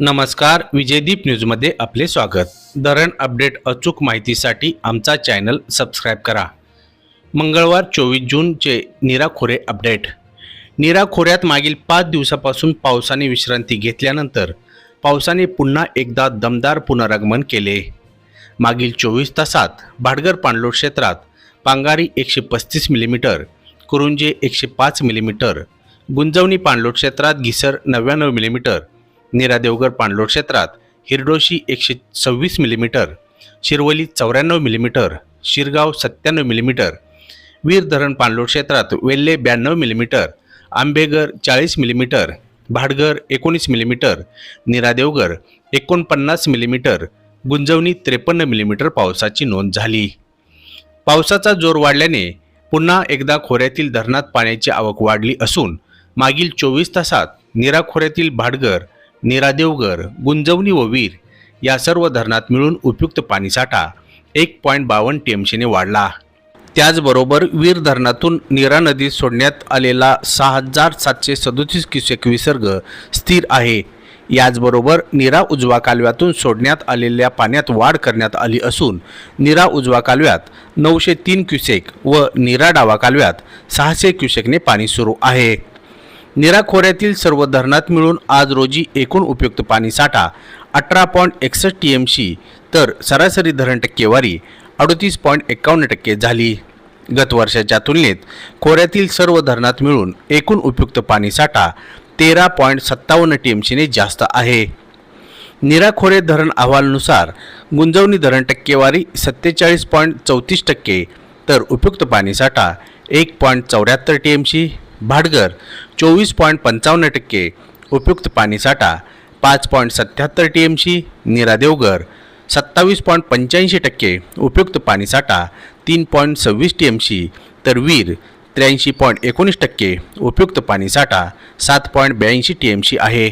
नमस्कार विजयदीप न्यूजमध्ये आपले स्वागत. धरण अपडेट अचूक माहितीसाठी आमचा चॅनल सबस्क्राईब करा. मंगळवार चोवीस जूनचे नीरा खोरे अपडेट. नीरा खोऱ्यात मागील पाच दिवसापासून पावसाने विश्रांती घेतल्यानंतर पावसाने पुन्हा एकदा दमदार पुनरागमन केले. मागील चोवीस तासात भाडगर पाणलोट क्षेत्रात पांगारी एकशे पस्तीस मिलीमीटर कुरुंजे एकशे पाच मिलीमीटर गुंजवणी पाणलोट क्षेत्रात घिसर नव्याण्णव मिलीमीटर नीरा देवगर पाणलोट क्षेत्रात हिरडोशी एकशे सव्वीस मिलीमीटर शिरवली चौऱ्याण्णव मिलीमीटर शिरगाव सत्त्याण्णव मिलीमीटर वीर धरण पाणलोट क्षेत्रात वेल्हे ब्याण्णव मिलीमीटर आंबेगर चाळीस मिलीमीटर भाडगर एकोणीस मिलीमीटर निरादेवगर एकोणपन्नास मिलीमीटर गुंजवणी त्रेपन्न मिलीमीटर पावसाची नोंद झाली. पावसाचा जोर वाढल्याने पुन्हा एकदा खोऱ्यातील धरणात पाण्याची आवक वाढली असून मागील चोवीस तासात निरा खोऱ्यातील भाडगर निरादेवगर गुंजवणी व वीर या सर्व धरणात मिळून उपयुक्त पाणीसाठा एक पॉईंट बावन्न टी एम सीने वाढला. त्याचबरोबर वीर धरणातून नीरा नदीत सोडण्यात आलेला सहा हजार सातशे सदोतीस क्युसेक विसर्ग स्थिर आहे. याचबरोबर नीरा उजवा कालव्यातून सोडण्यात आलेल्या पाण्यात वाढ करण्यात आली असून नीरा उजवा कालव्यात नऊशे तीन क्युसेक व नीरा डावा कालव्यात सहाशे क्युसेकने पाणी सुरू आहे. निराखोऱ्यातील सर्व धरणात मिळून आज रोजी एकूण उपयुक्त पाणी साठा अठरा पॉईंट एकसष्ट टी एम सी तर सरासरी धरण टक्केवारी अडतीस पॉईंट एकावन्न टक्के झाली. गत वर्षाच्या तुलनेत खोऱ्यातील सर्व धरणात मिळून एकूण उपयुक्त पाणी साठा तेरा पॉईंट सत्तावन्न टी एम सीने जास्त आहे. निराखोरे धरण अहवालनुसार गुंजवणी धरण टक्केवारी सत्तेचाळीस पॉईंट चौतीस टक्के तर उपयुक्त पाणीसाठा एक पॉईंट चौऱ्याहत्तर टी एम सी भाटघर चोवीस पॉईंट पंचावन्न टक्के उपयुक्त पाणीसाठा पाच पॉईंट सत्याहत्तर टी एम सी नीरा सत्तावीस पॉईंट पंच्याऐंशी टक्के उपयुक्त पाणीसाठा तीन पॉईंट सव्वीस टी एम सी तर वीर त्र्याऐंशी पॉईंट एकोणीस टक्के उपयुक्त पाणीसाठा सात पॉईंट ब्याऐंशी टी एम सी आहे.